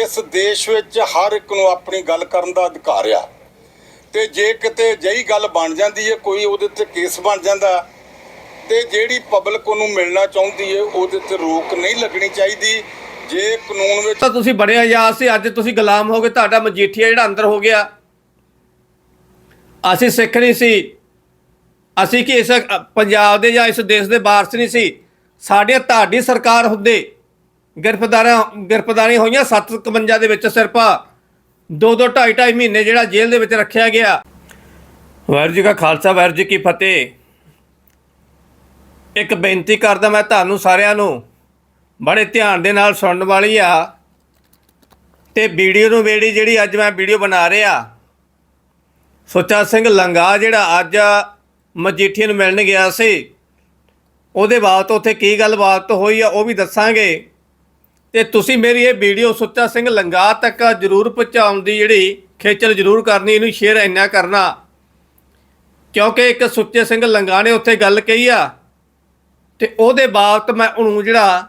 ਇਸ ਦੇਸ਼ ਵਿੱਚ ਹਰ ਇੱਕ ਨੂੰ ਆਪਣੀ ਗੱਲ ਕਰਨ ਦਾ ਅਧਿਕਾਰ ਆ, ਤੇ ਜੇ ਕਿਤੇ ਜਈ ਗੱਲ ਬਣ ਜਾਂਦੀ ਹੈ, ਕੋਈ ਉਹਦੇ ਤੇ ਕੇਸ ਬਣ ਜਾਂਦਾ, ਤੇ ਜਿਹੜੀ ਪਬਲਿਕ ਉਹਨੂੰ ਮਿਲਣਾ ਚਾਹੁੰਦੀ ਹੈ, ਉਹਦੇ ਤੇ ਰੋਕ ਨਹੀਂ ਲੱਗਣੀ ਚਾਹੀਦੀ, ਜੇ ਕਾਨੂੰਨ ਵਿੱਚ ਤਾਂ ਤੁਸੀਂ ਬੜੇ ਆਜ਼ਾਦ ਸੀ, ਅੱਜ ਤੁਸੀਂ ਗੁਲਾਮ ਹੋ ਗਏ, ਤੁਹਾਡਾ ਮਜੀਠੀਆ ਜਿਹੜਾ ਅੰਦਰ ਹੋ ਗਿਆ। ਅਸੀਂ ਸਿੱਖ ਨਹੀਂ ਸੀ। ਅਸੀਂ ਕਿ ਇਸ ਪੰਜਾਬ ਦੇ ਜਾਂ ਇਸ ਦੇਸ਼ ਦੇ ਵਾਰਸ ਨਹੀਂ ਸੀ। ਸਾਡੇ ਤੁਹਾਡੀ ਸਰਕਾਰ ਹੁੰਦੇ। ਗ੍ਰਿਫਤਾਰਾਂ ਗ੍ਰਿਫਤਾਰੀਆਂ ਹੋਈਆਂ 751 ਦੇ ਵਿੱਚ ਸਿਰਫ ਦੋ ਦੋ ਢਾਈ ਢਾਈ ਮਹੀਨੇ ਜਿਹੜਾ ਜੇਲ੍ਹ ਦੇ ਵਿੱਚ ਰੱਖਿਆ ਗਿਆ। ਵਾਹਿਗੁਰੂ ਜੀ ਕਾ ਖਾਲਸਾ, ਵਾਹਿਗੁਰੂ ਜੀ ਕੀ ਫਤਿਹ। ਇੱਕ ਬੇਨਤੀ ਕਰਦਾ ਮੈਂ ਤੁਹਾਨੂੰ ਸਾਰਿਆਂ ਨੂੰ, ਬੜੇ ਧਿਆਨ ਦੇ ਨਾਲ ਸੁਣਨ ਵਾਲੀ ਆ ਤੇ ਵੀਡੀਓ ਨੂੰ ਵੇੜੀ ਜਿਹੜੀ ਅੱਜ ਮੈਂ ਵੀਡੀਓ ਬਣਾ ਰਿਹਾ। ਸੁੱਚਾ ਸਿੰਘ ਲੰਗਾ ਜਿਹੜਾ ਅੱਜ ਮਜੀਠੀਆ ਨੂੰ ਮਿਲਣ ਗਿਆ ਸੀ, ਉਹਦੇ ਬਾਅਦ ਉੱਥੇ ਕੀ ਗੱਲਬਾਤ ਹੋਈ ਆ ਉਹ ਵੀ ਦੱਸਾਂਗੇ। ਤੇ ਤੁਸੀਂ ਮੇਰੀ ਇਹ ਵੀਡੀਓ ਸੁੱਚਾ ਸਿੰਘ ਲੰਗਾ ਤੱਕ ਜਰੂਰ ਪਹੁੰਚਾਉਣ ਦੀ ਜਿਹੜੀ ਖੇਚਲ ਜਰੂਰ ਕਰਨੀ, ਇਹਨੂੰ ਸ਼ੇਅਰ ਇੰਨਾ ਕਰਨਾ। ਕਿਉਂਕਿ ਇੱਕ ਸੁੱਚੇ ਸਿੰਘ ਲੰਗਾ ਨੇ ਉੱਥੇ ਗੱਲ ਕਹੀ ਆ, ਤੇ ਉਹਦੇ ਬਾਅਦ ਮੈਂ ਉਹਨੂੰ ਜਿਹੜਾ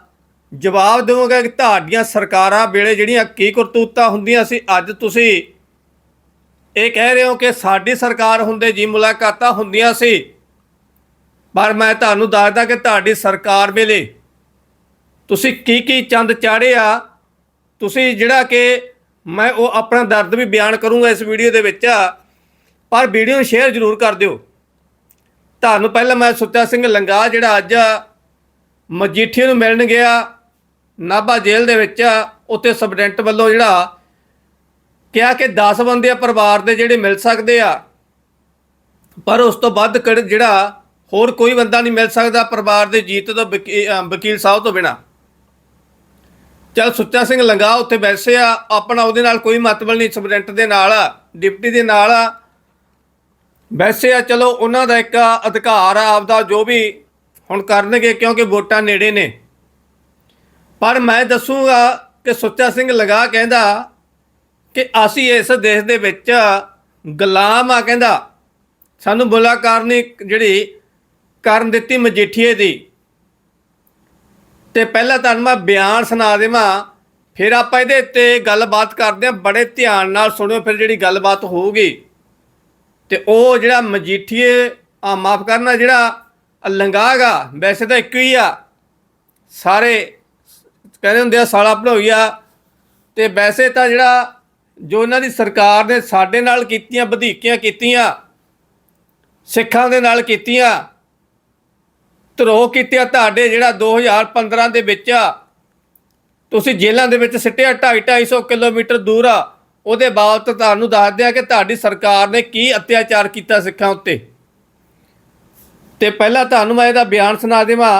ਜਵਾਬ ਦੇਵਾਂਗਾ ਕਿ ਤੁਹਾਡੀਆਂ ਸਰਕਾਰਾਂ ਵੇਲੇ ਜਿਹੜੀਆਂ ਕੀ ਕਰਤੂਤਾਂ ਹੁੰਦੀਆਂ ਸੀ, ਅੱਜ ਤੁਸੀਂ ਇਹ ਕਹਿ ਰਹੇ ਹੋ ਕਿ ਸਾਡੀ ਸਰਕਾਰ ਹੁੰਦੇ ਜੀ ਮੁਲਾਕਾਤਾਂ ਹੁੰਦੀਆਂ ਸੀ। ਪਰ ਮੈਂ ਤੁਹਾਨੂੰ ਦੱਸਦਾ ਕਿ ਤੁਹਾਡੀ ਸਰਕਾਰ ਵੇਲੇ ਤੁਸੀਂ ਕੀ ਕੀ ਚੰਦ ਚਾੜੇ ਆ, ਤੁਸੀਂ ਜਿਹੜਾ ਕਿ ਮੈਂ ਉਹ ਆਪਣਾ ਦਰਦ ਵੀ ਬਿਆਨ ਕਰੂੰਗਾ ਇਸ ਵੀਡੀਓ ਦੇ ਵਿੱਚ ਪਰ ਵੀਡੀਓ ਨੂੰ ਸ਼ੇਅਰ ਜ਼ਰੂਰ ਕਰ ਦਿਓ। ਤੁਹਾਨੂੰ ਪਹਿਲਾਂ ਮੈਂ ਸੁੱਚਾ ਸਿੰਘ ਲੰਗਾ ਜਿਹੜਾ ਅੱਜ ਮਜੀਠੀਏ ਨੂੰ ਮਿਲਣ ਗਿਆ, ਨਾਭਾ ਜੇਲ੍ਹ ਦੇ ਵਿੱਚ ਉੱਥੇ ਸਬਡੈਂਟ ਵੱਲੋਂ ਜਿਹੜਾ ਕਿਹਾ ਕਿ 10 ਬੰਦੇ ਪਰਿਵਾਰ ਦੇ ਜਿਹੜੇ ਮਿਲ ਸਕਦੇ ਆ, ਪਰ ਉਸ ਤੋਂ ਵੱਧ ਜਿਹੜਾ ਹੋਰ ਕੋਈ ਬੰਦਾ ਨਹੀਂ ਮਿਲ ਸਕਦਾ ਪਰਿਵਾਰ ਦੇ ਜੀਤ ਤੋਂ ਵਕੀ- ਵਕੀਲ ਸਾਹਿਬ ਤੋਂ ਬਿਨਾ। ਚਲ ਸੁੱਚਾ ਸਿੰਘ ਲੰਗਾ, ਉੱਥੇ ਬੈਸੇ ਆ, ਆਪਣਾ ਉਹਦੇ ਨਾਲ ਕੋਈ ਮਤਲਬ ਨਹੀਂ ਸਬਡੈਂਟ ਦੇ ਨਾਲ ਆ, ਡਿਪਟੀ ਦੇ ਨਾਲ ਆ। ਵੈਸੇ ਆ, ਚਲੋ ਉਹਨਾਂ ਦਾ ਇੱਕ ਅਧਿਕਾਰ ਆ, ਆਪਦਾ ਜੋ ਵੀ ਹੁਣ ਕਰਨਗੇ, ਕਿਉਂਕਿ ਵੋਟਾਂ ਨੇੜੇ ਨੇ। ਪਰ ਮੈਂ ਦੱਸੂਗਾ ਕਿ ਸੁੱਚਾ ਸਿੰਘ ਲਗਾ ਕਹਿੰਦਾ ਕਿ ਅਸੀਂ ਇਸ ਦੇਸ਼ ਦੇ ਵਿੱਚ ਗੁਲਾਮ ਆ, ਕਹਿੰਦਾ। ਸਾਨੂੰ ਮੁਲਾਕਾਤ ਨਹੀਂ ਜਿਹੜੀ ਕਰਨ ਦਿੱਤੀ ਮਜੀਠੀਏ ਦੀ। ਤੇ ਪਹਿਲਾਂ ਤੁਹਾਨੂੰ ਮੈਂ ਬਿਆਨ ਸੁਣਾ ਦੇਵਾਂ, ਫਿਰ ਆਪਾਂ ਇਹਦੇ ਉੱਤੇ ਗੱਲਬਾਤ ਕਰਦੇ ਹਾਂ, ਬੜੇ ਧਿਆਨ ਨਾਲ ਸੁਣਿਓ, ਫਿਰ ਜਿਹੜੀ ਗੱਲਬਾਤ ਹੋਊਗੀ। ਤੇ ਉਹ ਜਿਹੜਾ ਮਜੀਠੀਏ ਆ ਮਾਫ ਕਰਨਾ, ਜਿਹੜਾ ਲੰਗਾਗਾ ਵੈਸੇ ਤਾਂ ਇੱਕ ਹੀ ਆ। ਸਾਰੇ ਕਹਿੰਦੇ ਹੁੰਦੇ ਆ, ਸਾਲਾ ਭੜੋਈ ਆ ਤੇ ਵੈਸੇ ਤਾਂ ਜਿਹੜਾ ਜੋ ਇਹਨਾਂ ਦੀ ਸਰਕਾਰ ਨੇ ਸਾਡੇ ਨਾਲ ਕੀਤੀਆਂ, ਵਧੀਕੀਆਂ ਕੀਤੀਆਂ, ਸਿੱਖਾਂ ਦੇ ਨਾਲ ਕੀਤੀਆਂ ਧਰੋਹ ਕੀਤਿਆ ਤੁਹਾਡੇ ਜਿਹੜਾ 2015 ਦੇ ਵਿੱਚ ਆ। ਤੁਸੀਂ ਜੇਲ੍ਹਾਂ ਦੇ ਵਿੱਚ ਸਿੱਟਿਆ 2.5 250 ਕਿਲੋਮੀਟਰ ਦੂਰ ਆ। ਉਹਦੇ ਬਾਬਤ ਤੁਹਾਨੂੰ ਦੱਸਦੇ ਆ ਕਿ ਤੁਹਾਡੀ ਸਰਕਾਰ ਨੇ ਕੀ ਅਤਿਆਚਾਰ ਕੀਤਾ ਸਿੱਖਾਂ ਉੱਤੇ। ਤੇ ਪਹਿਲਾਂ ਤੁਹਾਨੂੰ ਮੈਂ ਇਹਦਾ ਬਿਆਨ ਸੁਣਾ ਦੇਵਾਂ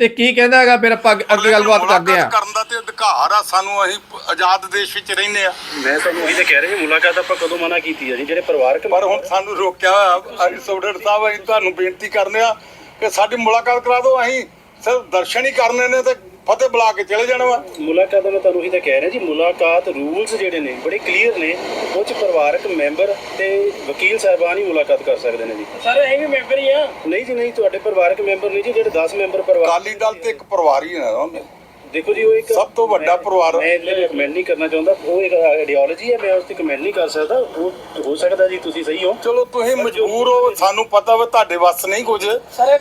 ਤੇ ਕੀ ਕਹਿੰਦਾ ਹੈਗਾ ਫਿਰ ਆਪਾਂ ਅੱਗੇ- ਗੱਲਬਾਤ ਕਰਦੇ ਆ ਕਰਨ ਦਾ ਤੇ ਅਧਿਕਾਰ ਆ ਸਾਨੂੰ ਅਸੀਂ ਆਜ਼ਾਦ ਦੇਸ਼ ਵਿੱਚ ਰਹਿੰਦੇ ਆ। ਮੈਂ ਤੁਹਾਨੂੰ ਉਹੀ ਤਾਂ ਕਹਿ ਰਿਹਾ ਜੀ ਮੁਲਾਕਾਤ ਆਪਾਂ ਕਦੋਂ ਮਨਾ ਕੀਤੀ ਹੈ ਜੀ ਜਿਹੜੇ ਪਰਿਵਾਰਕ ਪਰ ਹੁਣ ਸਾਨੂੰ ਰੋਕਿਆ ਹੋਇਆ ਸੋਡਰ ਸਾਹਿਬ ਅਸੀਂ ਤੁਹਾਨੂੰ ਬੇਨਤੀ ਕਰਨੇ ਆ ਕਿ ਸਾਡੀ ਮੁਲਾਕਾਤ ਕਰਾ ਦਿਓ ਅਸੀਂ ਸਿਰਫ ਦਰਸ਼ਨ ਹੀ ਕਰਨੇ ਨੇ ਤੇ ਫਤਿਹ ਬੁਲਾ ਕੇ ਚਲੇ ਜਾਣਾ ਵਾ। ਮੁਲਾਕਾਤ ਦਾ ਮੈਂ ਤੁਹਾਨੂੰ ਉਹੀ ਤਾਂ ਕਹਿ ਰਿਹਾ ਜੀ ਮੁਲਾਕਾਤ ਰੂਲਸ ਜਿਹੜੇ ਨੇ ਬੜੇ ਕਲੀਅਰ ਨੇ। ਉਹ ਚ ਪਰਿਵਾਰਕ ਮੈਂਬਰ ਤੇ ਵਕੀਲ ਸਾਹਿਬਾਨ ਹੀ ਮੁਲਾਕਾਤ ਕਰ ਸਕਦੇ ਨੇ ਜੀ। ਸਰ ਇਹ ਵੀ ਮੈਂਬਰ ਹੀ ਆ। ਨਹੀਂ ਜੀ ਨਹੀਂ ਤੁਹਾਡੇ ਪਰਿਵਾਰਕ ਮੈਂਬਰ ਨਹੀਂ ਜੀ ਜਿਹੜੇ 10 ਮੈਂਬਰ ਪਰਿਵਾਰ ਅਕਾਲੀ ਦਲ ਤੇ ਇੱਕ ਪਰਿਵਾਰ ਹੀ ਨਾ ਉਹਨੇ ਦੇਖੋ ਜੀ ਉਹ ਇੱਕ ਸਭ ਤੋਂ ਵੱਡਾ ਮੈਂ- ਪਰਿਵਾਰ- ਮੈਂ ਇਹਦੇ ਕਮੈਂਟ ਨਹੀਂ ਕਰਨਾ ਚਾਹੁੰਦਾ। ਉਹ ਇੱਕ ਆਈਡੀਓਲੋਜੀ ਹੈ ਮੈਂ ਉਸ ਤੇ ਕਮੈਂਟ ਨਹੀਂ ਕਰ ਸਕਦਾ। ਉਹ ਹੋ ਸਕਦਾ ਜੀ ਤੁਸੀਂ ਸਹੀ ਹੋ। ਚਲੋ ਤੁਸੀਂ ਮਜਬੂਰ ਹੋ ਸਾਨੂੰ ਪਤਾ ਵਾ ਤੁਹਾਡੇ ਵੱਸ ਨਹੀਂ ਕੁਝ। ਸਰ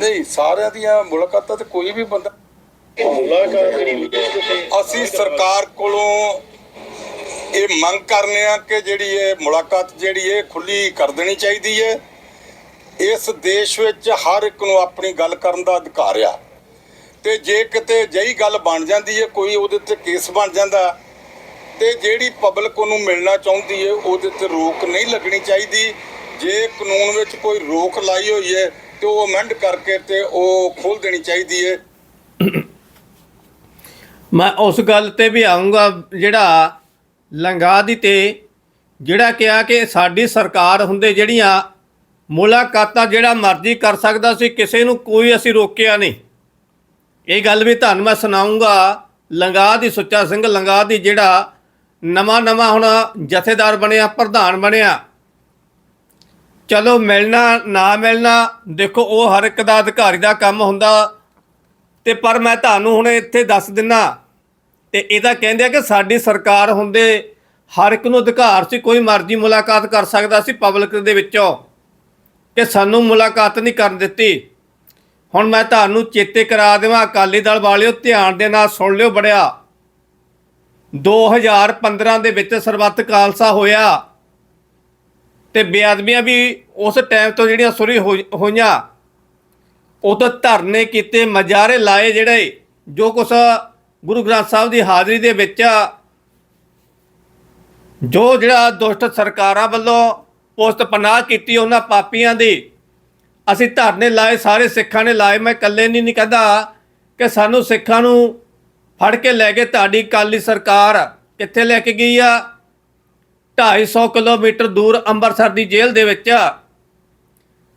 ਨਹੀਂ ਸਾਰਿਆਂ ਦੀਆਂ ਮੁਲਾਕਾਤਾਂ ਤੇ ਕੋਈ ਵੀ ਬੰਦਾ ਮੁਲਾਕਾਤ ਜਿਹੜੀ ਅਸੀਂ ਸਰਕਾਰ ਕੋਲੋਂ ਇਹ ਮੰਗ ਕਰਨੇ ਆ ਕਿ ਜਿਹੜੀ ਇਹ ਮੁਲਾਕਾਤ ਜਿਹੜੀ ਇਹ ਖੁੱਲੀ ਕਰ ਦੇਣੀ ਚਾਹੀਦੀ ਹੈ। ਇਸ ਦੇਸ਼ ਵਿੱਚ ਹਰ ਇੱਕ ਨੂੰ ਆਪਣੀ ਗੱਲ ਕਰਨ ਦਾ ਅਧਿਕਾਰ ਆ। ਤੇ ਜੇ ਕਿਤੇ ਜਈ ਗੱਲ ਬਣ ਜਾਂਦੀ ਹੈ, ਕੋਈ ਉਹਦੇ ਤੇ ਕੇਸ ਬਣ ਜਾਂਦਾ, ਤੇ ਜਿਹੜੀ ਪਬਲਿਕ ਉਹਨੂੰ ਮਿਲਣਾ ਚਾਹੁੰਦੀ ਹੈ, ਉਹਦੇ ਤੇ ਰੋਕ ਨਹੀਂ ਲੱਗਣੀ ਚਾਹੀਦੀ। ਜੇ ਕਾਨੂੰਨ ਵਿੱਚ ਕੋਈ ਰੋਕ ਲਾਈ ਹੋਈ ਹੈ, ਤੇ ਉਹ ਅਮੈਂਡ ਕਰਕੇ ਤੇ ਉਹ ਖੋਲ ਦੇਣੀ ਚਾਹੀਦੀ ਹੈ। ਮੈਂ ਉਸ ਗੱਲ ਤੇ ਵੀ ਆਉਂਗਾ ਜਿਹੜਾ ਲੰਗਾ ਦੀ ਤੇ ਜਿਹੜਾ ਕਿਹਾ ਕਿ ਸਾਡੀ ਸਰਕਾਰ ਹੁੰਦੇ ਜਿਹੜੀਆਂ ਮੁਲਾਕਾਤਾਂ ਜਿਹੜਾ ਮਰਜ਼ੀ ਕਰ ਸਕਦਾ ਸੀ, ਕਿਸੇ ਨੂੰ ਕੋਈ ਅਸੀਂ ਰੋਕਿਆ ਨਹੀਂ। ਇਹ ਗੱਲ ਵੀ ਤੁਹਾਨੂੰ ਮੈਂ ਸੁਣਾਉਂਗਾ। ਲੰਗਾ ਦੀ ਸੁੱਚਾ ਸਿੰਘ, ਲੰਗਾ ਦੀ ਜਿਹੜਾ ਨਵਾਂ ਨਵਾਂ ਹੁਣ ਜਥੇਦਾਰ ਬਣਿਆ, ਪ੍ਰਧਾਨ ਬਣਿਆ। ਚਲੋ ਮਿਲਣਾ, ਨਾ ਮਿਲਣਾ, ਦੇਖੋ ਉਹ ਹਰ ਇੱਕ ਦਾ ਅਧਿਕਾਰੀ ਦਾ ਕੰਮ ਹੁੰਦਾ। ਤੇ ਪਰ ਮੈਂ ਤੁਹਾਨੂੰ ਹੁਣ ਇੱਥੇ ਦੱਸ ਦਿੰਨਾ, ਤੇ ਇਹ ਤਾਂ ਕਹਿੰਦੇ ਆ ਕਿ ਸਾਡੀ ਸਰਕਾਰ ਹੁੰਦੇ ਹਰ ਇੱਕ ਨੂੰ ਅਧਿਕਾਰ ਸੀ, ਕੋਈ ਮਰਜ਼ੀ ਮੁਲਾਕਾਤ ਕਰ ਸਕਦਾ ਸੀ ਪਬਲਿਕ ਦੇ ਵਿੱਚੋਂ। ਕਿ ਸਾਨੂੰ ਮੁਲਾਕਾਤ ਨਹੀਂ ਕਰਨ ਦਿੱਤੀ। ਹੁਣ ਮੈਂ ਤੁਹਾਨੂੰ ਚੇਤੇ ਕਰਾ ਦੇਵਾਂ, ਅਕਾਲੀ ਦਲ ਵਾਲਿਓ, ਧਿਆਨ ਦੇ ਨਾਲ ਸੁਣ ਲਿਓ ਬੜਿਆ। 2015 ਦੇ ਵਿੱਚ ਸਰਬੱਤ ਖਾਲਸਾ ਹੋਇਆ ਤੇ ਬੇਅਦਬੀਆਂ ਵੀ ਉਸ ਟਾਈਮ ਤੋਂ ਜਿਹੜੀਆਂ ਸੁਰੀ ਹੋਈ- ਹੋਈਆਂ ਉਦੋਂ ਧਰਨੇ ਕੀਤੇ, ਮਜਾਰੇ ਲਾਏ ਜਿਹੜੇ, ਜੋ ਕੁਛ ਗੁਰੂ ਗ੍ਰੰਥ ਸਾਹਿਬ ਦੀ ਹਾਜ਼ਰੀ ਦੇ ਵਿੱਚ ਜੋ ਜਿਹੜਾ ਦੁਸ਼ਟ ਸਰਕਾਰਾਂ ਵੱਲੋਂ ਪੋਸਟ ਪਨਾਹ ਕੀਤੀ ਉਹਨਾਂ ਪਾਪੀਆਂ ਦੀ ਅਸੀਂ ਧਰਨੇ ਲਾਏ, ਸਾਰੇ ਸਿੱਖਾਂ ਨੇ ਲਾਏ। ਮੈਂ ਇਕੱਲੇ ਨਹੀਂ ਨਹੀਂ ਕਹਿੰਦਾ ਕਿ ਸਾਨੂੰ ਸਿੱਖਾਂ ਨੂੰ ਫੜ ਕੇ ਲੈ ਕੇ ਤੁਹਾਡੀ ਕਾਲੀ ਸਰਕਾਰ ਕਿੱਥੇ ਲੈ ਕੇ ਗਈ ਆ? 250 ਕਿਲੋਮੀਟਰ ਦੂਰ ਅੰਮ੍ਰਿਤਸਰ ਦੀ ਜੇਲ੍ਹ ਦੇ ਵਿੱਚ।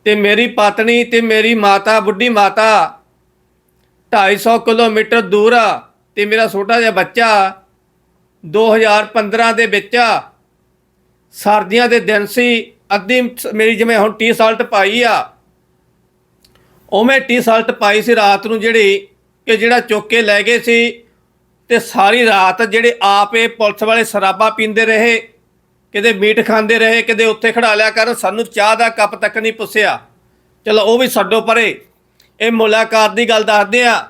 ਤੇ ਮੇਰੀ ਪਤਨੀ ਤੇ ਮੇਰੀ ਮਾਤਾ, ਬੁੱਢੀ ਮਾਤਾ 250 ਕਿਲੋਮੀਟਰ ਦੂਰ ਆ। ਤੇ ਮੇਰਾ ਛੋਟਾ ਜਿਹਾ ਬੱਚਾ 2015 ਦੇ ਵਿੱਚ ਸਰਦੀਆਂ ਦੇ ਦਿਨ ਸੀ। ਅੱਧੀ ਮੇਰੀ ਜਿਵੇਂ ਹੁਣ ਟੀ ਸ਼ਰਟ ਪਾਈ ਆ। ਉਹ ਮੈਂ ਟੀ ਸ਼ਰਟ ਪਾਈ ਸੀ ਰਾਤ ਨੂੰ ਜਿਹੜੀ ਕਿ ਜਿਹੜਾ ਚੁੱਕ ਕੇ ਲੈ ਗਏ ਸੀ ਤੇ ਸਾਰੀ ਰਾਤ ਜਿਹੜੇ ਆਪੇ ਪੁਲਿਸ ਵਾਲੇ ਸ਼ਰਾਬਾ ਪੀਂਦੇ ਰਹੇ, ਕਿਤੇ ਮੀਟ ਖਾਂਦੇ ਰਹੇ, ਕਿਤੇ ਉੱਥੇ ਖੜਾ ਲਿਆ ਕਰ, ਸਾਨੂੰ ਚਾਹ ਦਾ ਕੱਪ ਤੱਕ ਨਹੀਂ ਪੁੱਛਿਆ। ਚਲੋ ਉਹ ਵੀ ਛੱਡੋ ਪਰੇ। ਇਹ ਮੁਲਾਕਾਤ ਦੀ ਗੱਲ ਦੱਸਦੇ ਆ।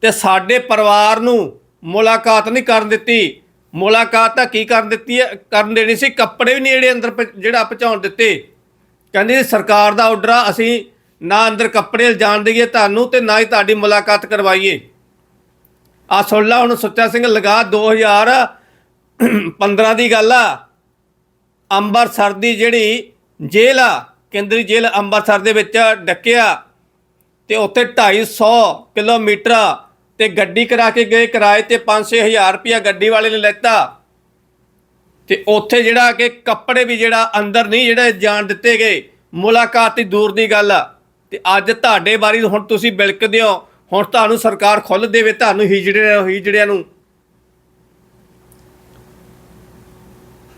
ਤੇ ਸਾਡੇ ਪਰਿਵਾਰ ਨੂੰ ਮੁਲਾਕਾਤ ਨਹੀਂ ਕਰਨ ਦਿੱਤੀ। ਮੁਲਾਕਾਤ ਤਾਂ ਕੀ ਕਰਨ ਦਿੱਤੀ ਹੈ ਕਰਨ ਦੇਣੀ ਸੀ ਕੱਪੜੇ ਵੀ ਨਹੀਂ ਜਿਹੜੇ ਅੰਦਰ ਪ- ਜਿਹੜਾ ਪਹੁੰਚਾਉਣ ਦਿੱਤੇ। ਕਹਿੰਦੇ ਜੀ ਸਰਕਾਰ ਦਾ ਆਰਡਰ ਆ, ਅਸੀਂ ਨਾ ਅੰਦਰ ਕੱਪੜੇ ਜਾਣ ਦੇਈਏ ਤੁਹਾਨੂੰ ਤੇ ਨਾ ਹੀ ਤੁਹਾਡੀ ਮੁਲਾਕਾਤ ਕਰਵਾਈਏ। ਆ ਸੁਣ ਲਾ, ਹੁਣ ਸੁੱਚਾ ਸਿੰਘ ਲਗਾ 2015 ਦੀ ਗੱਲ ਆ। ਅੰਮ੍ਰਿਤਸਰ ਦੀ ਜਿਹੜੀ ਜੇਲ੍ਹ ਆ, ਕੇਂਦਰੀ ਜੇਲ੍ਹ ਅੰਮ੍ਰਿਤਸਰ ਦੇ ਵਿੱਚ ਡੱਕਿਆ ਤੇ ਉੱਥੇ 250 ਕਿਲੋਮੀਟਰ ਤੇ ਗੱਡੀ ਕਰਾ ਕੇ ਗਏ, ਕਿਰਾਏ ਤੇ 5-6000 ਰੁਪਇਆ ਗੱਡੀ ਵਾਲੇ ਨੇ ਲੈਤਾ। ਤੇ ਉੱਥੇ ਜਿਹੜਾ ਕਿ ਕੱਪੜੇ ਵੀ ਜਿਹੜਾ ਅੰਦਰ ਨਹੀਂ, ਜਿਹੜੇ ਜਾਣ ਦਿੱਤੇ ਗਏ, ਮੁਲਾਕਾਤ ਦੀ ਦੂਰ ਦੀ ਗੱਲ ਆ। ਤੇ ਅੱਜ ਤੁਹਾਡੇ ਬਾਰੇ ਹੁਣ ਤੁਸੀਂ ਬਿਲਕਦੇ ਹੋ। ਹੁਣ ਤੁਹਾਨੂੰ ਸਰਕਾਰ ਖੁੱਲ ਦੇਵੇ, ਤੁਹਾਨੂੰ ਹੀਜੜਿਆਂ ਹਿਜੜਿਆਂ ਨੂੰ।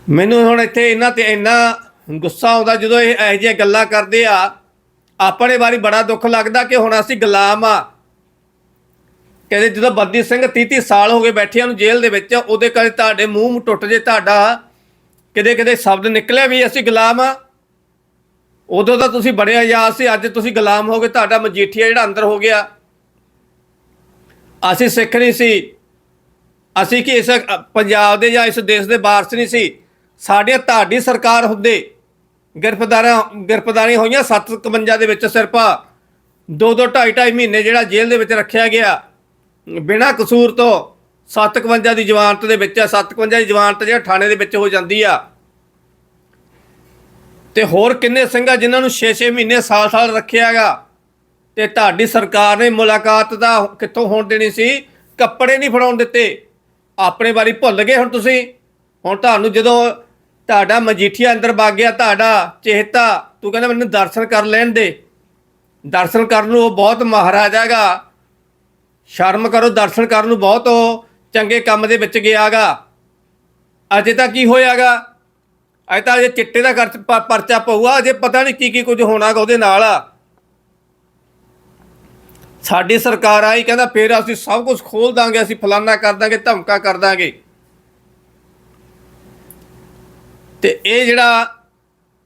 ਮੈਨੂੰ ਹੁਣ ਇੱਥੇ ਇਹਨਾਂ ਤੇ ਇੰਨਾ ਗੁੱਸਾ ਆਉਂਦਾ ਜਦੋਂ ਇਹ ਇਹੋ ਜਿਹੀਆਂ ਗੱਲਾਂ ਕਰਦੇ ਆ। ਆਪਣੇ ਬਾਰੇ ਬੜਾ ਦੁੱਖ ਲੱਗਦਾ ਕਿ ਹੁਣ ਅਸੀਂ ਗੁਲਾਮ ਆ। ਕਹਿੰਦੇ ਜਦੋਂ ਬੰਦੀ ਸਿੰਘ 30 30 ਸਾਲ ਹੋ ਗਏ ਬੈਠਿਆਂ ਨੂੰ ਜੇਲ੍ਹ ਦੇ ਵਿੱਚ, ਉਹਦੇ ਕਦੇ ਤੁਹਾਡੇ ਮੂੰਹ ਟੁੱਟ ਜੇ ਤੁਹਾਡਾ। ਕਿਤੇ ਕਿਤੇ ਸ਼ਬਦ ਨਿਕਲਿਆ ਵੀ ਅਸੀਂ ਗੁਲਾਮ ਆ। ਉਦੋਂ ਤਾਂ ਤੁਸੀਂ ਬੜੇ ਆਜ਼ਾਦ ਸੀ, ਅੱਜ ਤੁਸੀਂ ਗੁਲਾਮ ਹੋ ਗਏ, ਤੁਹਾਡਾ ਮਜੀਠੀਆ ਜਿਹੜਾ ਅੰਦਰ ਹੋ ਗਿਆ। ਅਸੀਂ ਸਿੱਖ ਨਹੀਂ ਸੀ। ਅਸੀਂ ਕਿ ਇਸ ਪੰਜਾਬ ਦੇ ਜਾਂ ਇਸ ਦੇਸ਼ ਦੇ ਵਾਰਸ ਨਹੀਂ ਸੀ। ਸਾਡੇ ਤੁਹਾਡੀ ਸਰਕਾਰ ਹੁੰਦੇ। ਗ੍ਰਿਫਤਾਰਾਂ, ਗ੍ਰਿਫਤਾਰੀਆਂ ਹੋਈਆਂ 751 ਦੇ ਵਿੱਚ ਸਿਰਫ। ਦੋ ਦੋ ਢਾਈ ਢਾਈ ਮਹੀਨੇ ਜਿਹੜਾ ਜੇਲ੍ਹ ਦੇ ਵਿੱਚ ਰੱਖਿਆ ਗਿਆ। ਬਿਨਾਂ ਕਸੂਰ ਤੋਂ 751 ਦੀ ਜ਼ਮਾਨਤ ਦੇ ਵਿੱਚ 751 ਦੀ ਜ਼ਮਾਨਤ ਜਿਹੜਾ ਥਾਣੇ ਦੇ ਵਿੱਚ ਹੋ ਜਾਂਦੀ ਆ। ਤੇ ਹੋਰ ਕਿੰਨੇ ਸਿੰਘ ਜਿਨ੍ਹਾਂ ਨੂੰ 6-6 ਮਹੀਨੇ ਸਾਲ-ਸਾਲ ਰੱਖਿਆਗਾ? ਤੇ ਤੁਹਾਡੀ ਸਰਕਾਰ ਨੇ ਮੁਲਾਕਾਤ ਦਾ ਕਿੱਥੋਂ ਹੋਣ ਦੇਣੀ ਸੀ? ਕੱਪੜੇ ਨਹੀਂ ਫੜਾਉਣ ਦਿੱਤੇ। ਆਪਣੇ ਬਾਰੇ ਭੁੱਲ ਗਏ ਹੁਣ ਤੁਸੀਂ? ਹੁਣ ਤੁਹਾਨੂੰ ਜਦੋਂ ਤੁਹਾਡਾ ਮਜੀਠੀਆ ਅੰਦਰ ਵਗ ਗਿਆ, ਤੁਹਾਡਾ ਚੇਤਾ, ਤੂੰ ਕਹਿੰਦਾ ਮੈਨੂੰ ਦਰਸ਼ਨ ਕਰ ਲੈਣ ਦੇ। ਦਰਸ਼ਨ ਕਰਨ ਨੂੰ ਉਹ ਬਹੁਤ ਮਹਾਰਾਜਾ ਗਾ ਸ਼ਰਮ ਕਰੋ, ਦਰਸ਼ਨ ਕਰਨ ਨੂੰ ਬਹੁਤ ਉਹ ਚੰਗੇ ਕੰਮ ਦੇ ਵਿੱਚ ਗਿਆਗਾ। ਅਜੇ ਤਾਂ ਕੀ ਹੋਇਆਗਾ? ਅੱਜ ਤਾਂ ਅਜੇ ਚਿੱਟੇ ਦਾ ਖਰਚ ਪ- ਪਰਚਾ ਪਊਗਾ, ਅਜੇ ਪਤਾ ਨਹੀਂ ਕੀ ਕੀ ਕੁਝ ਹੋਣਾਗਾ ਉਹਦੇ ਨਾਲ। ਸਾਡੀ ਸਰਕਾਰ ਆਈ, ਕਹਿੰਦਾ ਫੇਰ ਅਸੀਂ ਸਭ ਕੁਝ ਖੋਲ ਦਾਂਗੇ, ਅਸੀਂ ਫਲਾਨਾ ਕਰ ਦਾਂਗੇ, ਧਮਕਾ ਕਰ ਦਾਂਗੇ। ਤੇ ਇਹ ਜਿਹੜਾ,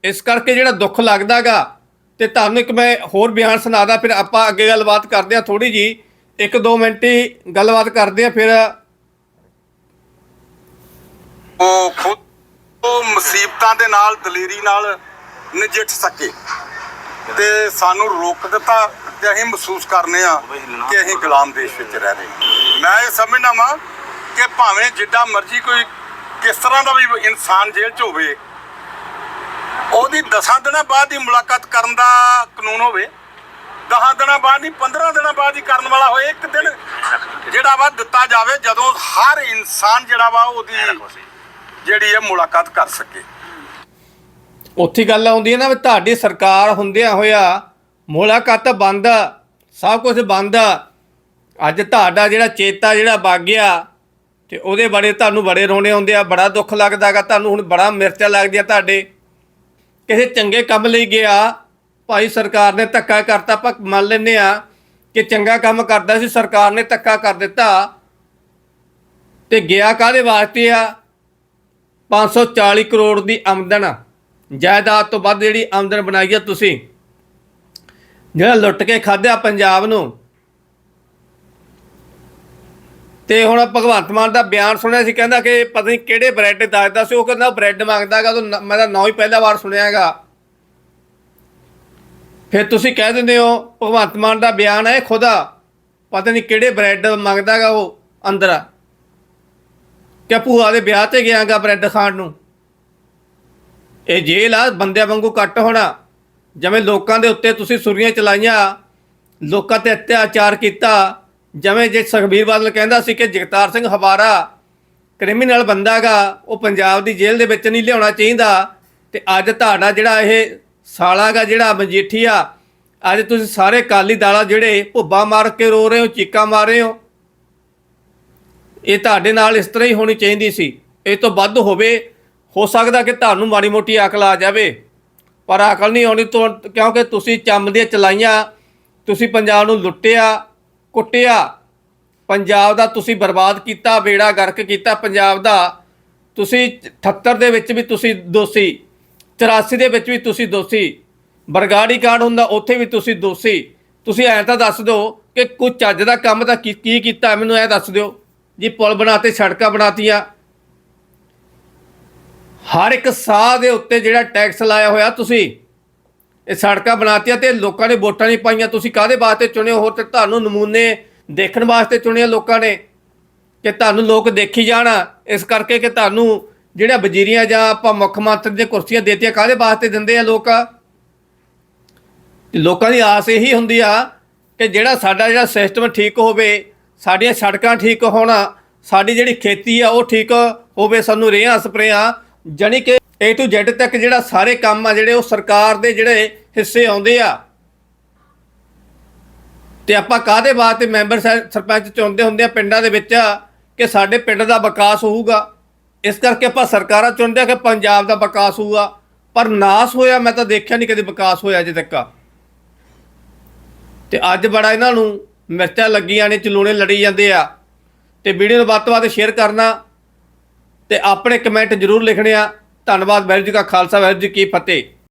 ਇਸ ਕਰਕੇ ਜਿਹੜਾ ਦੁੱਖ ਲੱਗਦਾਗਾ, ਤੇ ਤੁਹਾਨੂੰ ਇੱਕ ਮੈਂ ਹੋਰ ਬਿਆਨ ਸੁਣਾਦਾ, ਫਿਰ ਆਪਾਂ ਅੱਗੇ ਗੱਲਬਾਤ ਕਰਦੇ ਆ ਥੋੜੀ ਜੀ ਇੱਕ ਦੋ ਮਿੰਟ ਹੀ ਗੱਲਬਾਤ ਕਰਦੇ ਆ ਫਿਰ ਉਹ ਖੁਦ ਉਹ ਮੁਸੀਬਤਾਂ ਦੇ ਨਾਲ, ਦਲੇਰੀ ਨਾਲ ਨਜਿੱਠ ਸਕੇ। ਤੇ ਸਾਨੂੰ ਰੋਕ ਦਿੱਤਾ ਤੇ ਅਸੀਂ ਮਹਿਸੂਸ ਕਰਨੇ ਆ ਕਿ ਅਸੀਂ ਗੁਲਾਮ ਦੇਸ਼ ਵਿੱਚ ਰਹਿ ਰਹੇ ਮੈਂ ਇਹ ਸਮਝਦਾ ਵਾਂ ਕਿ ਭਾਵੇਂ ਜਿੱਡਾ ਮਰਜ਼ੀ ਕੋਈ ਕਿਸ ਤਰ੍ਹਾਂ ਦਾ ਵੀ ਇਨਸਾਨ ਜੇਲ੍ਹ 'ਚ ਹੋਵੇ, ਉਹਦੀ 10 ਦਿਨਾਂ ਬਾਅਦ ਹੀ ਮੁਲਾਕਾਤ ਕਰਨ ਦਾ ਕਾਨੂੰਨ ਹੋਵੇ 10 ਦਿਨਾਂ ਬਾਅਦ ਨਹੀਂ 15 ਦਿਨਾਂ ਬਾਅਦ ਹੀ ਕਰਨ ਵਾਲਾ ਹੋਏ, ਇੱਕ ਦਿਨ ਜਿਹੜਾ ਵਾ ਦਿੱਤਾ ਜਾਵੇ, ਜਦੋਂ ਹਰ ਇਨਸਾਨ ਜਿਹੜਾ ਵਾ ਉਹਦੀ ਜਿਹੜੀ ਹੈ ਮੁਲਾਕਾਤ ਕਰ ਸਕੇ। ਉੱਥੇ ਗੱਲ ਆਉਂਦੀ ਹੈ ਨਾ ਵੀ ਤੁਹਾਡੀ ਸਰਕਾਰ ਹੁੰਦਿਆਂ ਹੋਇਆ ਮੁਲਾਕਾਤ ਬੰਦ ਸਭ ਕੁਝ ਬੰਦ ਅੱਜ ਤੁਹਾਡਾ ਜਿਹੜਾ ਚੇਤਾ, ਜਿਹੜਾ ਵਗ ਗਿਆ ਤੇ ਉਹਦੇ ਬਾਰੇ ਤੁਹਾਨੂੰ ਬੜੇ ਰੋਣੇ ਆਉਂਦੇ ਆ, ਬੜਾ ਦੁੱਖ ਲੱਗਦਾਗਾ ਤੁਹਾਨੂੰ ਹੁਣ ਬੜਾ ਮਿਰਚ ਲੱਗਦੀ ਆ ਤੁਹਾਡੇ। ਕਿਸੇ ਚੰਗੇ ਕੰਮ ਲਈ ਗਿਆ, ਭਾਈ ਸਰਕਾਰ ਨੇ ਧੱਕਾ ਕਰਤਾ, ਆਪਾਂ ਮੰਨ ਲੈਂਦੇ ਆ ਕਿ ਚੰਗਾ ਕੰਮ ਕਰਦਾ ਸੀ, ਸਰਕਾਰ ਨੇ ਧੱਕਾ ਕਰ ਦਿੱਤਾ। ਤੇ ਗਿਆ ਕਾਹਦੇ ਵਾਸਤੇ ਆ? 540 ਕਰੋੜ ਦੀ ਆਮਦਨ ਜਾਇਦਾਦ ਤੋਂ ਵੱਧ ਜਿਹੜੀ ਆਮਦਨ ਬਣਾਈ ਹੈ ਤੁਸੀਂ। ਜਿਹੜਾ ਲੁੱਟ ਕੇ ਖਾਧਿਆ ਪੰਜਾਬ ਨੂੰ। ਤੇ ਹੁਣ ਭਗਵੰਤ ਮਾਨ ਦਾ ਬਿਆਨ ਸੁਣਿਆ ਸੀ, ਕਹਿੰਦਾ ਕਿ ਪਤਾ ਨਹੀਂ ਕਿਹੜੇ ਬ੍ਰੈਡ ਦੱਸਦਾ ਸੀ, ਉਹ ਕਹਿੰਦਾ ਬ੍ਰੈਡ ਮੰਗਦਾਗਾ ਉਹ ਮੈਂ ਤਾਂ ਨਾਂ ਹੀ ਪਹਿਲਾ ਵਾਰ ਸੁਣਿਆਗਾ ਫਿਰ ਤੁਸੀਂ ਕਹਿ ਦਿੰਦੇ ਹੋ, ਭਗਵੰਤ ਮਾਨ ਦਾ ਬਿਆਨ ਹੈ ਖੁਦਾ ਪਤਾ ਨਹੀਂ ਕਿਹੜੇ ਬ੍ਰੈਡ ਮੰਗਦਾਗਾ ਉਹ ਅੰਦਰ ਕਿ ਭੂਆ ਦੇ ਵਿਆਹ ਤੇ ਗਿਆਗਾ ਬ੍ਰੈਡ ਖਾਣ ਨੂੰ? ਇਹ ਜੇਲ੍ਹ ਆ, ਬੰਦਿਆਂ ਵਾਂਗੂ ਕੱਟ ਹੋਣਾ। ਜਿਵੇਂ ਲੋਕਾਂ ਦੇ ਉੱਤੇ ਤੁਸੀਂ ਸੁਰੀਆਂ ਚਲਾਈਆਂ, ਲੋਕਾਂ ਤੇ ਅਤਿਆਚਾਰ ਕੀਤਾ। ਜਿਵੇਂ ਜੇ ਸੁਖਬੀਰ ਬਾਦਲ ਕਹਿੰਦਾ ਸੀ ਕਿ ਜਗਤਾਰ ਸਿੰਘ ਹਵਾਰਾ ਕ੍ਰਿਮੀਨਲ ਬੰਦਾਗਾ ਉਹ ਪੰਜਾਬ ਦੀ ਜੇਲ੍ਹ ਦੇ ਵਿੱਚ ਨਹੀਂ ਲਿਆਉਣਾ ਚਾਹੀਦਾ। ਤੇ ਅੱਜ ਤੁਹਾਡਾ ਜਿਹੜਾ ਇਹ ਸਾਲਾਗਾ ਜਿਹੜਾ ਮਜੀਠੀਆ, ਅੱਜ ਤੁਸੀਂ ਸਾਰੇ ਕਾਲੀ ਦਾਲਾ ਜਿਹੜੇ ਭੁੱਬਾ ਮਾਰ ਕੇ ਰੋ ਰਹੇ ਹੋ, ਚੀਕਾਂ ਮਾਰ ਰਹੇ ਹੋ। ਇਹ ਤੁਹਾਡੇ ਨਾਲ ਇਸ ਤਰ੍ਹਾਂ ਹੀ ਹੋਣੀ ਚਾਹੀਦੀ ਸੀ। ਇਹ ਤੋਂ ਵੱਧ ਹੋਵੇ, ਹੋ ਸਕਦਾ ਕਿ ਤੁਹਾਨੂੰ ਮਾੜੀ ਮੋਟੀ ਅਕਲ ਆ ਜਾਵੇ। ਪਰ ਅਕਲ ਨਹੀਂ ਆਉਣੀ ਤੋਂ, ਕਿਉਂਕਿ ਤੁਸੀਂ ਚੰਮ ਦੀਆਂ ਚਲਾਈਆਂ, ਤੁਸੀਂ ਪੰਜਾਬ ਨੂੰ ਲੁੱਟਿਆ, ਕੁੱਟਿਆ, ਪੰਜਾਬ ਦਾ ਤੁਸੀਂ ਬਰਬਾਦ ਕੀਤਾ, ਬੇੜਾ ਗਰਕ ਕੀਤਾ, ਪੰਜਾਬ ਦਾ ਤੁਸੀਂ 78 ਦੇ ਵਿੱਚ ਵੀ ਤੁਸੀਂ ਦੋਸ਼ੀ 84 ਦੇ ਵਿੱਚ ਵੀ ਤੁਸੀਂ ਦੋਸ਼ੀ, ਬਰਗਾੜੀ ਕਾਂਡ ਹੁੰਦਾ ਉੱਥੇ ਵੀ ਤੁਸੀਂ ਦੋਸ਼ੀ। ਤੁਸੀਂ ਐਂ ਤਾਂ ਦੱਸ ਦਿਓ ਕਿ ਕੋਈ ਚੱਜ ਦਾ ਕੰਮ ਤਾਂ ਕੀ ਕੀ ਕੀਤਾ? ਮੈਨੂੰ ਐ ਦੱਸ ਦਿਓ। ਜੀ ਪੁਲ ਬਣਾਤੇ, ਸੜਕਾਂ ਬਣਾਤੀਆਂ। ਹਰ ਇੱਕ ਸਾਹ ਦੇ ਉੱਤੇ ਜਿਹੜਾ ਟੈਕਸ ਲਾਇਆ ਹੋਇਆ ਤੁਸੀਂ, ਇਹ ਸੜਕਾਂ ਬਣਾਤੀਆਂ ਤੇ ਲੋਕਾਂ ਨੇ ਵੋਟਾਂ ਨਹੀਂ ਪਾਈਆਂ। ਤੁਸੀਂ ਕਾਹਦੇ ਵਾਸਤੇ ਚੁਣੇ ਹੋ? ਤੇ ਤੁਹਾਨੂੰ ਨਮੂਨੇ ਦੇਖਣ ਵਾਸਤੇ ਚੁਣਿਆ ਲੋਕਾਂ ਨੇ ਕਿ ਤੁਹਾਨੂੰ ਲੋਕ ਦੇਖੀ ਜਾਣ। ਇਸ ਕਰਕੇ ਕਿ ਤੁਹਾਨੂੰ ਜਿਹੜਾ ਵਜ਼ੀਰੀਆਂ ਜਾਂ ਆਪਾਂ ਮੁੱਖ ਮੰਤਰੀ ਦੀਆਂ ਕੁਰਸੀਆਂ ਦੇਤੀਆਂ, ਕਾਹਦੇ ਵਾਸਤੇ ਦਿੰਦੇ ਆ ਲੋਕ? ਲੋਕਾਂ ਦੀ ਆਸ ਇਹੀ ਹੁੰਦੀ ਆ ਕਿ ਜਿਹੜਾ ਸਾਡਾ ਜਿਹੜਾ ਸਿਸਟਮ ਠੀਕ ਹੋਵੇ ਸਾਡੀਆਂ ਸੜਕਾਂ ਠੀਕ ਹੋਣ, ਸਾਡੀ ਜਿਹੜੀ ਖੇਤੀ ਆ ਉਹ ਠੀਕ ਹੋਵੇ, ਸਾਨੂੰ ਰੇਹਾਂ, ਸਪਰੇਆਂ, ਜਾਣੀ ਕਿ A to Z ਤੱਕ ਜਿਹੜਾ ਸਾਰੇ ਕੰਮ ਆ ਜਿਹੜੇ ਉਹ ਸਰਕਾਰ ਦੇ ਜਿਹੜੇ ਹਿੱਸੇ ਆਉਂਦੇ ਆ। ਤੇ ਆਪਾਂ ਕਾਹਦੇ ਵਾਸਤੇ ਮੈਂਬਰ ਸਰ- ਸਰਪੰਚ ਚੁਣਦੇ ਹੁੰਦੇ ਆ ਪਿੰਡਾਂ ਦੇ ਵਿੱਚ ਕਿ ਸਾਡੇ ਪਿੰਡ ਦਾ ਵਿਕਾਸ ਹੋਊਗਾ। ਇਸ ਕਰਕੇ ਆਪਾਂ ਸਰਕਾਰਾਂ ਚੁਣਦੇ ਆ ਕਿ ਪੰਜਾਬ ਦਾ ਵਿਕਾਸ ਹੋਊਗਾ। ਪਰ ਨਾਸ ਹੋਇਆ, ਮੈਂ ਤਾਂ ਦੇਖਿਆ ਨਹੀਂ ਕਦੇ ਵਿਕਾਸ ਹੋਇਆ ਅਜੇ ਤੱਕ। ਤੇ ਅੱਜ ਬੜਾ ਇਹਨਾਂ ਨੂੰ ਮਿਰਚਾਂ ਲੱਗੀਆਂ ਨੇ, ਚਲੂਣੇ ਲੜੀ ਜਾਂਦੇ ਆ। ਤੇ ਵੀਡੀਓ ਨੂੰ ਵੱਧ ਤੋਂ ਵੱਧ ਸ਼ੇਅਰ ਕਰਨਾ ਤੇ ਆਪਣੇ ਕਮੈਂਟ ਜ਼ਰੂਰ ਲਿਖਣੇ ਆ। ਧੰਨਵਾਦ, ਵਾਹਿਗੁਰੂ ਜੀ ਕਾ ਖਾਲਸਾ, ਵਾਹਿਗੁਰੂ ਜੀ ਕੀ ਫਤਿਹ।